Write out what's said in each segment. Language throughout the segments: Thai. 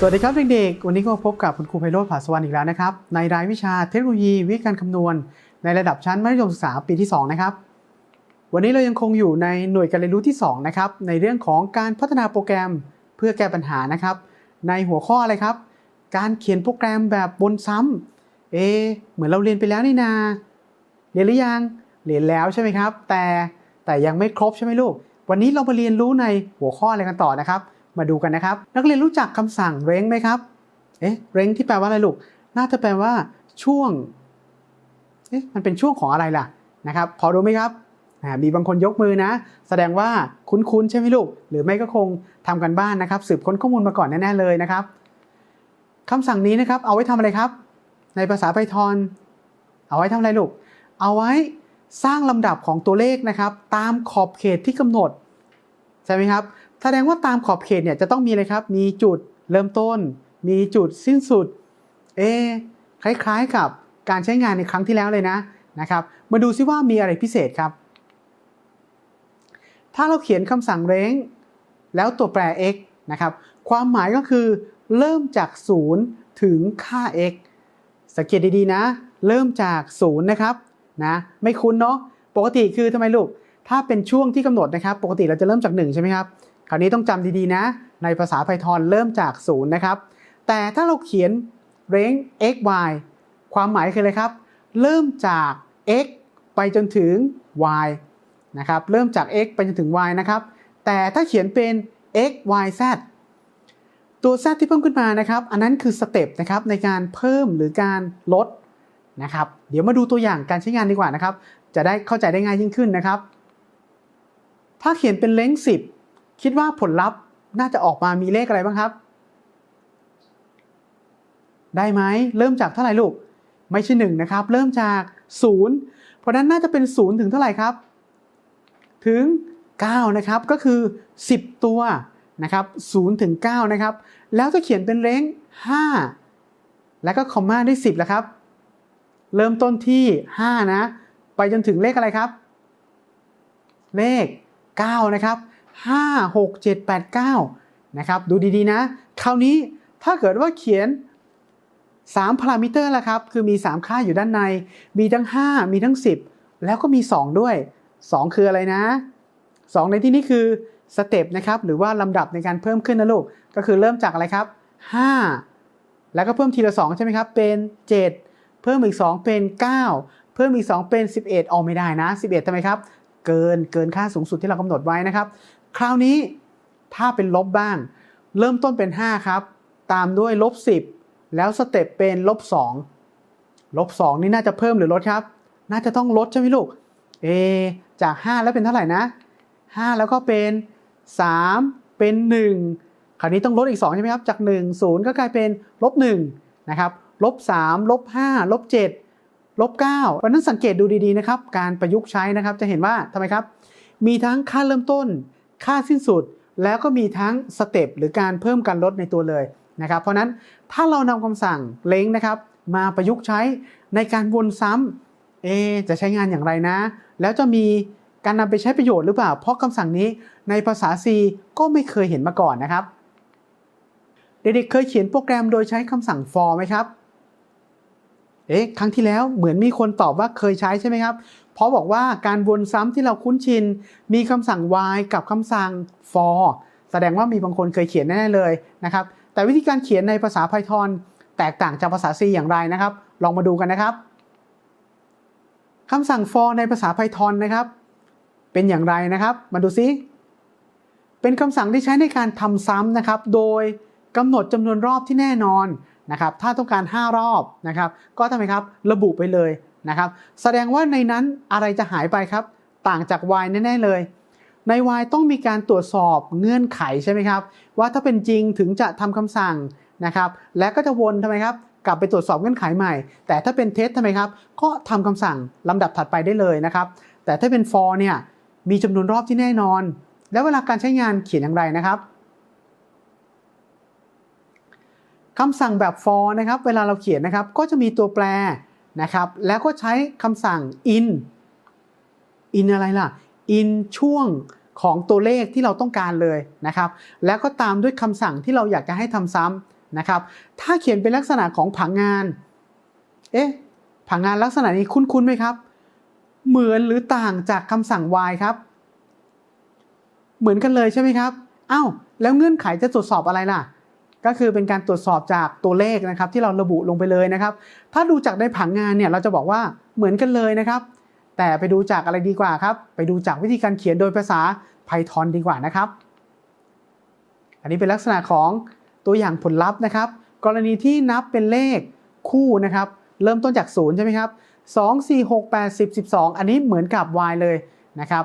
สวัสดีครับเด็กๆ วันนี้ก็พบกับคุณครูไพโรธผาสวรรค์อีกแล้วนะครับ ในรายวิชาเทคโนโลยีวิทยาการคำนวณ ในระดับชั้นมัธยมศึกษาปีที่ 2 นะครับ วันนี้เรายังคงอยู่ในหน่วยการเรียนรู้ที่ 2 นะครับ ในเรื่องของการพัฒนาโปรแกรมเพื่อแก้ปัญหานะครับ ในหัวข้ออะไรครับ การเขียนโปรแกรมแบบบนซ้ำเอ เหมือนเราเรียนไปแล้วนี่นา เรียนหรือยัง เรียนแล้วใช่ไหมครับ แต่แต่ยังไม่ครบใช่ไหมลูก วันนี้เรามาเรียนรู้ในหัวข้ออะไรกันต่อนะครับ มาดูกันนะครับ นักเรียนรู้จักคำสั่งเร้งไหมครับ เอ๊ะเร้งที่แปลว่าอะไรลูก น่าจะแปลว่าช่วง เอ๊ะมันเป็นช่วงของอะไรล่ะนะครับ พอรู้ไหมครับมีบางคนยกมือนะ แสดงว่าคุ้นๆใช่ไหมลูก หรือไม่ก็คงทำกันบ้านนะครับ สืบค้นข้อมูลมาก่อนแน่ๆเลยนะครับคำสั่งนี้นะครับเอาไว้ทำอะไรครับ ในภาษาไพทอนเอาไว้ทำอะไรลูก เอาไว้สร้างลำดับของตัวเลขนะครับ ตามขอบเขตที่กำหนด ใช่ไหมครับ แสดงว่าตามขอบเขตเนี่ยจะต้องมีอะไรครับ มีจุดเริ่มต้น มีจุดสิ้นสุด เอคล้ายๆกับการใช้งานในครั้งที่แล้วเลยนะนะครับ มาดูซิว่ามีอะไรพิเศษครับ ถ้าเราเขียนคำสั่งเร้งแล้วตัวแปร x นะครับ ความหมายก็คือ เริ่มจาก 0 ถึงค่า x สังเกตดีๆนะ เริ่มจาก 0 นะครับนะไม่คุ้นเนาะปกติคือทำไมลูก ถ้าเป็นช่วงที่กำหนดนะครับ ปกติเราจะเริ่มจาก 1 ใช่ไหมครับ คราวนี้ต้องจำดีๆนะ ในภาษา Python เริ่มจาก0นะครับ แต่ถ้าเราเขียน range x y ความหมายคืออะไรครับ เริ่มจาก x ไปจนถึง y นะครับ เริ่มจาก x ไปจนถึง y นะครับ แต่ถ้าเขียนเป็น x y z ตัว z ที่เพิ่มขึ้นมานะครับ อันนั้นคือสเต็ปนะครับในการเพิ่มหรือการลดนะครับ เดี๋ยวมาดูตัวอย่างการใช้งานดีกว่านะครับ จะได้เข้าใจได้ง่ายยิ่งขึ้นนะครับ ถ้าเขียนเป็นเลงสิบ คิดว่าผลลัพธ์น่าจะออกมามีเลขอะไรบ้างครับ ได้ไหมเริ่มจากเท่าไหร่ลูก ไม่ใช่หนึ่งนะครับ เริ่มจากศูนย์เพราะนั้นน่าจะเป็นศูนย์ถึงเท่าไหร่ครับ ถึง 9 นะครับก็คือ 10 ตัวนะครับ0ถึง9นะครับ แล้วจะเขียนเป็นเลง5 แล้วก็คอมมาด้วย 10แล้วครับ เริ่มต้นที่ 5 นะ ไปจนถึงเลขอะไรครับ เลข 9 นะครับ 5 6 7 8 9 นะครับ ดูดีๆนะ คราวนี้ถ้าเกิดว่าเขียน 3พารามิเตอร์ละครับ คือมี 3 ค่าอยู่ด้านใน มีทั้ง 5 มีทั้ง 10 แล้วก็มี 2 ด้วย 2 คืออะไรนะ 2 ในที่นี้คือสเต็ปนะครับ หรือว่าลำดับในการเพิ่มขึ้นนะลูก ก็คือเริ่มจากอะไรครับ 5 แล้วก็เพิ่มทีละ 2 ใช่ไหมครับ เป็น 7 เพิ่มอีก 2 เป็น 9 เพิ่มอีก 2 เป็น 11ออกไม่ได้นะ 11ทำไมครับเกินเกินค่าสูงสุดที่เรากำหนดไว้นะครับ คราวนี้ถ้าเป็นลบบ้าง เริ่มต้นเป็น 5 ครับ ตามด้วยลบ 10 แล้วสเต็ปเป็นลบ2ลบ2นี่น่าจะเพิ่มหรือลดครับ น่าจะต้องลดใช่ไหมลูกเอจาก 5 แล้วเป็นเท่าไหร่นะ 5 แล้วก็เป็น 3 เป็น 1 คราวนี้ต้องลดอีก 2 ใช่ไหมครับ จาก 1 0 ก็กลายเป็นลบ1นะครับลบ3ลบ5ลบ7ลบ9เพราะนั้นสังเกตดูดีๆนะครับ การประยุกต์ใช้นะครับ จะเห็นว่าทำไมครับ มีทั้งค่าเริ่มต้น ค่าสิ้นสุด แล้วก็มีทั้งสเต็ปหรือการเพิ่มการลดในตัวเลยนะครับ เพราะนั้นถ้าเรานำคำสั่งเล้งนะครับ มาประยุกต์ใช้ในการวนซ้ำเอจะใช้งานอย่างไรนะ แล้วจะมีการนำไปใช้ประโยชน์หรือเปล่า เพราะคำสั่งนี้ในภาษา C ก็ไม่เคยเห็นมาก่อนนะครับ เด็กๆเคยเขียนโปรแกรมโดยใช้คำสั่ง for ไหมครับ เอ๊ะครั้งที่แล้วเหมือนมีคนตอบว่าเคยใช้ใช่ไหมครับ เพราะบอกว่าการวนซ้ำที่เราคุ้นชิน มีคำสั่ง while กับคำสั่ง for แสดงว่ามีบางคนเคยเขียนแน่เลยนะครับ แต่วิธีการเขียนในภาษา Python แตกต่างจากภาษา C อย่างไรนะครับ ลองมาดูกันนะครับคำสั่ง for ในภาษา Python นะครับ เป็นอย่างไรนะครับ มาดูซิ เป็นคำสั่งที่ใช้ในการทำซ้ำนะครับ โดยกำหนดจำนวนรอบที่แน่นอน นะครับถ้าต้องการ 5 รอบนะครับก็ทำไมครับระบุไปเลยนะครับแสดงว่าในนั้นอะไรจะหายไปครับ ต่างจาก y แน่ๆเลย ใน y ต้องมีการตรวจสอบเงื่อนไขใช่ไหมครับว่าถ้าเป็นจริงถึงจะทำคำสั่งนะครับและก็จะวนทำไมครับกลับไปตรวจสอบเงื่อนไขใหม่ แต่ถ้าเป็นเท็จทำไมครับก็ทำคำสั่งลำดับถัดไปได้เลยนะครับแต่ถ้าเป็น for เนี่ยมีจำนวนรอบที่แน่นอน แล้วเวลาการใช้งานเขียนอย่างไรนะครับ คำสั่งแบบ for นะครับเวลาเราเขียนนะครับก็จะมีตัวแปรนะครับแล้วก็ใช้คำสั่ง in in อะไรล่ะ in ช่วงของตัวเลขที่เราต้องการเลยนะครับแล้วก็ตามด้วยคำสั่งที่เราอยากจะให้ทำซ้ำนะครับถ้าเขียนเป็นลักษณะของผังงานเอ๊ะผังงานลักษณะนี้คุ้นๆไหมครับ เหมือนหรือต่างจากคำสั่ง y ครับ เหมือนกันเลยใช่ไหมครับอ้าวแล้วเงื่อนไขจะตรวจสอบอะไรล่ะ ก็คือเป็นการตรวจสอบจากตัวเลขนะครับที่เราระบุลงไปเลยนะครับ ถ้าดูจากในผังงานเนี่ยเราจะบอกว่าเหมือนกันเลยนะครับ แต่ไปดูจากอะไรดีกว่าครับ ไปดูจากวิธีการเขียนโดยภาษา Python ดีกว่านะครับ อันนี้เป็นลักษณะของตัวอย่างผลลัพธ์นะครับ กรณีที่นับเป็นเลขคู่นะครับ เริ่มต้นจาก0ใช่ไหมครับ2 4 6 8 10 12 อันนี้เหมือนกับ y เลยนะครับ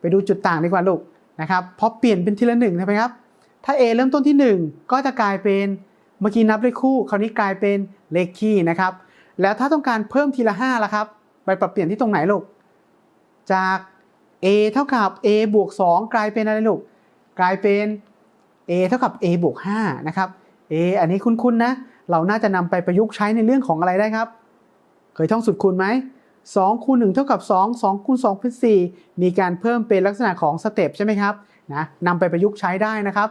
ไปดูจุดต่างดีกว่าลูกนะครับ พอเปลี่ยนเป็นทีละหนึ่งใช่ไหมครับ ถ้า a เริ่มต้นที่ 1 ก็จะกลายเป็นเมื่อกี้นับเลขคู่ คราวนี้กลายเป็นเลขคี่นะครับ แล้วถ้าต้องการเพิ่มทีละ5ล่ะครับ ไปปรับเปลี่ยนที่ตรงไหนลูก จาก a เท่ากับ a บวก 2 กลายเป็นอะไรลูก กลายเป็น a เท่ากับ a บวก5นะครับ a อันนี้คุ้นๆนะ เราน่าจะนำไปประยุกต์ใช้ในเรื่องของอะไรได้ครับ เคยท่องสูตรคูณไหม2คูณ1เท่ากับ 2 2คูณ2เป็น4มีการเพิ่มเป็นลักษณะของสเต็ปใช่ไหมครับนะนำไปประยุกต์ใช้ได้นะครับ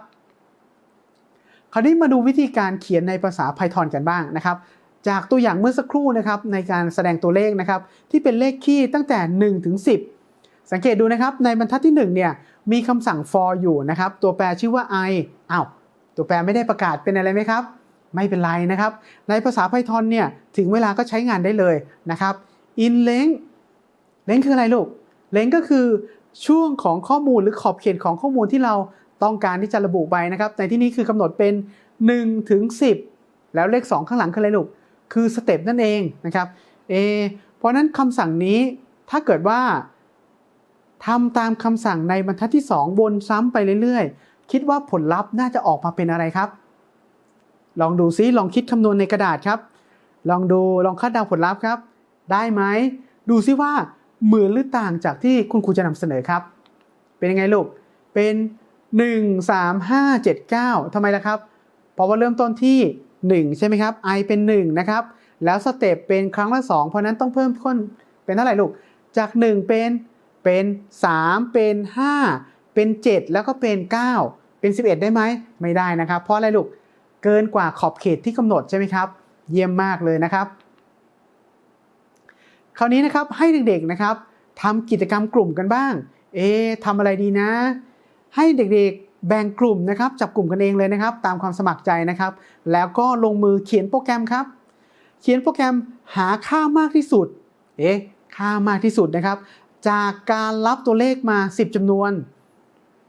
คราวนี้มาดูวิธีการเขียนในภาษา Python กันบ้างนะครับ จากตัวอย่างเมื่อสักครู่นะครับในการแสดงตัวเลขนะครับที่เป็นเลขคี่ตั้งแต่ 1 ถึง 10 สังเกตดูนะครับในบรรทัดที่1เนี่ยมีคำสั่ง for อยู่นะครับตัวแปรชื่อว่า i อ้าวตัวแปรไม่ได้ประกาศเป็นอะไรไหมครับ ไม่เป็นไรนะครับ ในภาษา Python เนี่ยถึงเวลาก็ใช้งานได้เลยนะครับ in length length คืออะไรลูก length ก็คือช่วงของข้อมูลหรือขอบเขตของข้อมูลที่เรา ต้องการที่จะระบุไปนะครับ ในที่นี้คือกำหนดเป็น1ถึง10 แล้วเลข 2 ข้างหลังคืออะไรลูก คือสเต็ปนั่นเองนะครับเอเพราะนั้นคำสั่งนี้ถ้าเกิดว่าทำตามคำสั่งในบรรทัดที่ 2 วนซ้ำไปเรื่อยๆ คิดว่าผลลัพธ์น่าจะออกมาเป็นอะไรครับ ลองดูซิลองคิดคำนวณในกระดาษครับ ลองดูลองคาดเดาผลลัพธ์ครับ ได้ไหม ดูซิว่าเหมือนหรือต่างจากที่คุณครูจะนำเสนอครับ เป็นยังไงลูก เป็น 1 3 5 7 9ทำไมล่ะครับ เพราะว่าเริ่มต้นที่ 1 ใช่ไหมครับ i เป็น 1 นะครับ แล้วสเต็ปเป็นครั้งละ 2 เพราะนั้นต้องเพิ่มขึ้นเป็นเท่าไหร่ลูก จาก 1 เป็น เป็น 3 เป็น 5 เป็น 7 แล้วก็เป็น 9 เป็น 11 ได้ไหม ไม่ได้นะครับ เพราะอะไรลูก เกินกว่าขอบเขตที่กำหนดใช่ไหมครับ เยี่ยมมากเลยนะครับ คราวนี้นะครับให้เด็กๆนะครับทำกิจกรรมกลุ่มกันบ้าง เอ๊ทำอะไรดีนะ ให้เด็กๆแบ่งกลุ่มนะครับจับกลุ่มกันเองเลยนะครับ ตามความสมัครใจนะครับ แล้วก็ลงมือเขียนโปรแกรมครับ เขียนโปรแกรมหาค่ามากที่สุดเอ๊ะค่ามากที่สุดนะครับ จากการรับตัวเลขมา 10จำนวน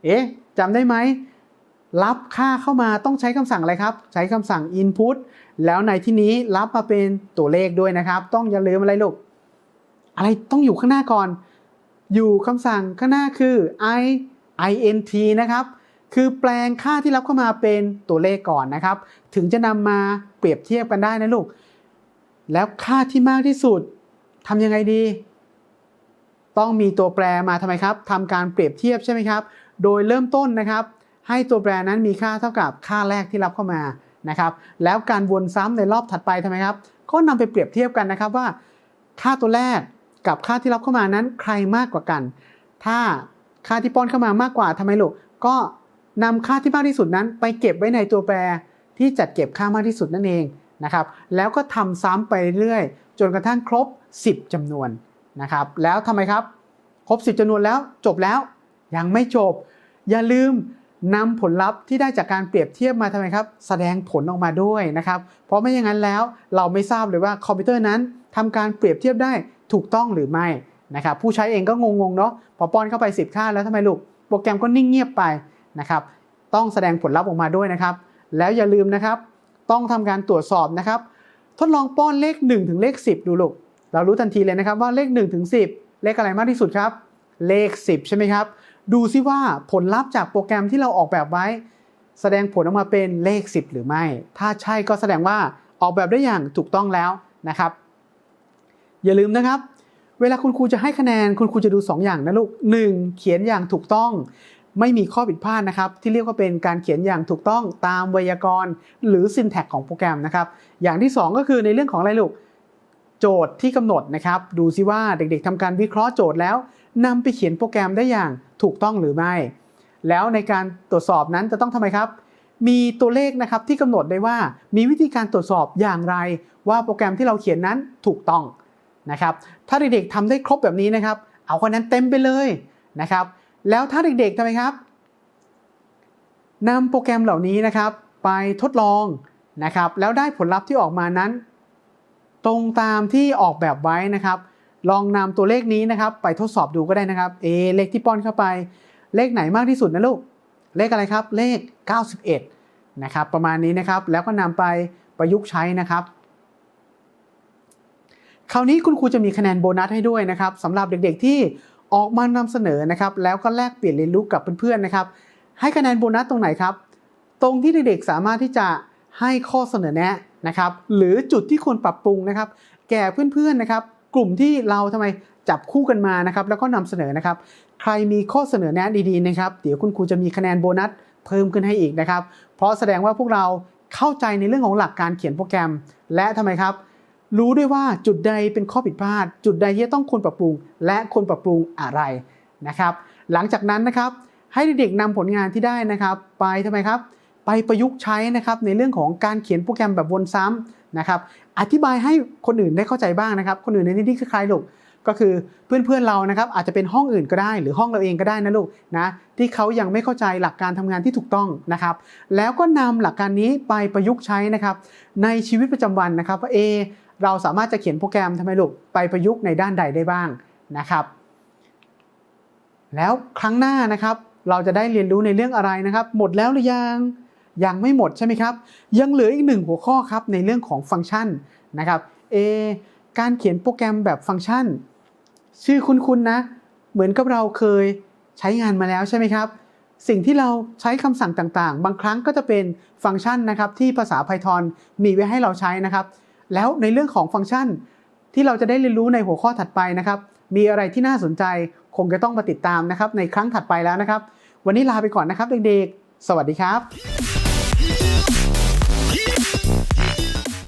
เอ๊ะจำได้ไหมรับค่าเข้ามาต้องใช้คำสั่งอะไรครับ ใช้คำสั่ง input แล้วในที่นี้รับมาเป็นตัวเลขด้วยนะครับ ต้องอย่าลืมอะไรลูกอะไรต้องอยู่ข้างหน้าก่อน อยู่คำสั่งข้างหน้าคือ i int นะครับคือแปลงค่าที่รับเข้ามาเป็นตัวเลขก่อนนะครับ ถึงจะนำมาเปรียบเทียบกันได้นะลูก แล้วค่าที่มากที่สุดทำยังไงดี ต้องมีตัวแปรมาทำไมครับทำการเปรียบเทียบใช่ไหมครับ โดยเริ่มต้นนะครับ ให้ตัวแปรนั้นมีค่าเท่ากับค่าแรกที่รับเข้ามานะครับ แล้วการวนซ้ำในรอบถัดไปทำไมครับก็นำไปเปรียบเทียบกันนะครับว่า ค่าตัวแรกกับค่าที่รับเข้ามานั้นใครมากกว่ากัน ถ้า ค่าที่ป้อนเข้ามามากกว่าทำไมลูกก็นำค่าที่มากที่สุดนั้น ไปเก็บไว้ในตัวแปรที่จัดเก็บค่ามากที่สุดนั่นเองนะครับแล้วก็ทำซ้ำไปเรื่อยจนกระทั่งครบ 10จำนวนนะครับแล้วทำไมครับ ครบ 10จำนวนแล้วจบแล้วยังไม่จบ อย่าลืมนำผลลัพธ์ที่ได้จากการเปรียบเทียบมาทำไมครับ แสดงผลออกมาด้วยนะครับ เพราะไม่อย่างนั้นแล้วเราไม่ทราบเลยว่าคอมพิวเตอร์นั้นทำการเปรียบเทียบได้ถูกต้องหรือไม่ นะครับผู้ใช้เองก็งงๆเนาะพอป้อนเข้าไป 10 ค่าแล้วทำไมลูกโปรแกรมก็นิ่งเงียบไปนะครับต้องแสดงผลลัพธ์ออกมาด้วยนะครับ แล้วอย่าลืมนะครับต้องทำการตรวจสอบนะครับ ทดลองป้อนเลข 1 ถึงเลข 10 ดูลูกเรารู้ทันทีเลยนะครับว่าเลข 1 ถึง 10 เลขอะไรมากที่สุดครับ เลข 10 ใช่ไหมครับ ดูซิว่าผลลัพธ์จากโปรแกรมที่เราออกแบบไว้ แสดงผลออกมาเป็นเลข 10 หรือไม่ ถ้าใช่ก็แสดงว่าออกแบบได้อย่างถูกต้องแล้วนะครับ อย่าลืมนะครับ เวลาคุณครูจะให้คะแนน คุณครูจะดู 2 อย่างนะลูก 1. เขียนอย่างถูกต้อง ไม่มีข้อผิดพลาดนะครับ ที่เรียกว่าเป็นการเขียนอย่างถูกต้องตามไวยากรณ์ หรือ syntax ของโปรแกรมนะครับ อย่างที่ 2 ก็คือในเรื่องของอะไรลูก โจทย์ที่กำหนดนะครับ ดูซิว่าเด็กๆทำการวิเคราะห์โจทย์แล้วนำไปเขียนโปรแกรมได้อย่างถูกต้องหรือไม่ แล้วในการตรวจสอบนั้นจะต้องทำไมครับมีตัวเลขนะครับที่กำหนดได้ว่ามีวิธีการตรวจสอบอย่างไร ว่าโปรแกรมที่เราเขียนนั้นถูกต้อง นะครับ ถ้าเด็กๆทำได้ครบแบบนี้นะครับ เอาคะแนนเต็มไปเลยนะครับ แล้วถ้าเด็กๆทำไมครับนำโปรแกรมเหล่านี้นะครับ ไปทดลองนะครับ แล้วได้ผลลัพธ์ที่ออกมานั้น ตรงตามที่ออกแบบไว้นะครับ ลองนำตัวเลขนี้นะครับ ไปทดสอบดูก็ได้นะครับ เอ เลขที่ป้อนเข้าไป เลขไหนมากที่สุดนะลูก เลขอะไรครับ เลข 91 นะครับ ประมาณนี้นะครับ แล้วก็นำไปประยุกต์ใช้นะครับ คราวนี้คุณครูจะมีคะแนนโบนัสให้ด้วยนะครับสำหรับเด็กๆที่ออกมานำเสนอนะครับแล้วก็แลกเปลี่ยนเรียนรู้กับเพื่อนๆนะครับให้คะแนนโบนัสตรงไหนครับ ตรงที่เด็กๆสามารถที่จะให้ข้อเสนอแนะนะครับหรือจุดที่ควรปรับปรุงนะครับ แก่เพื่อนๆนะครับ กลุ่มที่เราทำไมจับคู่กันมานะครับแล้วก็นำเสนอนะครับ ใครมีข้อเสนอแนะดีๆนะครับ เดี๋ยวคุณครูจะมีคะแนนโบนัสเพิ่มขึ้นให้อีกนะครับ เพราะแสดงว่าพวกเราเข้าใจในเรื่องของหลักการเขียนโปรแกรม และทำไมครับ รู้ด้วยว่าจุดใดเป็นข้อผิดพลาด จุดใดที่ต้องควรปรับปรุง และควรปรับปรุงอะไรนะครับ หลังจากนั้นนะครับให้เด็กๆนำผลงานที่ได้นะครับ ไปทำไมครับ ไปประยุกต์ใช้นะครับในเรื่องของการเขียนโปรแกรมแบบวนซ้ำนะครับ อธิบายให้คนอื่นได้เข้าใจบ้างนะครับ คนอื่นในที่นี้คือใครลูกก็คือเพื่อนๆเรานะครับอาจจะเป็นห้องอื่นก็ได้ หรือห้องเราเองก็ได้นะลูกนะที่เขายังไม่เข้าใจหลักการทำงานที่ถูกต้องนะครับ แล้วก็นำหลักการนี้ไปประยุกต์ใช้นะครับ ในชีวิตประจำวันนะครับว่าเอ เราสามารถจะเขียนโปรแกรมทำไมลูกไปประยุกต์ในด้านใดได้บ้างนะครับ แล้วครั้งหน้านะครับเราจะได้เรียนรู้ในเรื่องอะไรนะครับ หมดแล้วหรือยังยังไม่หมดใช่ไหมครับ ยังเหลืออีกหนึ่งหัวข้อครับในเรื่องของฟังก์ชันนะครับเอการเขียนโปรแกรมแบบฟังก์ชัน ชื่อคุ้นๆนะ เหมือนกับเราเคยใช้งานมาแล้วใช่ไหมครับ สิ่งที่เราใช้คำสั่งต่างๆ บางครั้งก็จะเป็นฟังก์ชันนะครับที่ภาษา Python มีไว้ให้เราใช้นะครับ แล้วในเรื่องของฟังก์ชันที่เราจะได้เรียนรู้ในหัวข้อถัดไปนะครับ มีอะไรที่น่าสนใจคงจะต้องมาติดตามนะครับในครั้งถัดไปแล้วนะครับ วันนี้ลาไปก่อนนะครับเด็กๆ สวัสดีครับ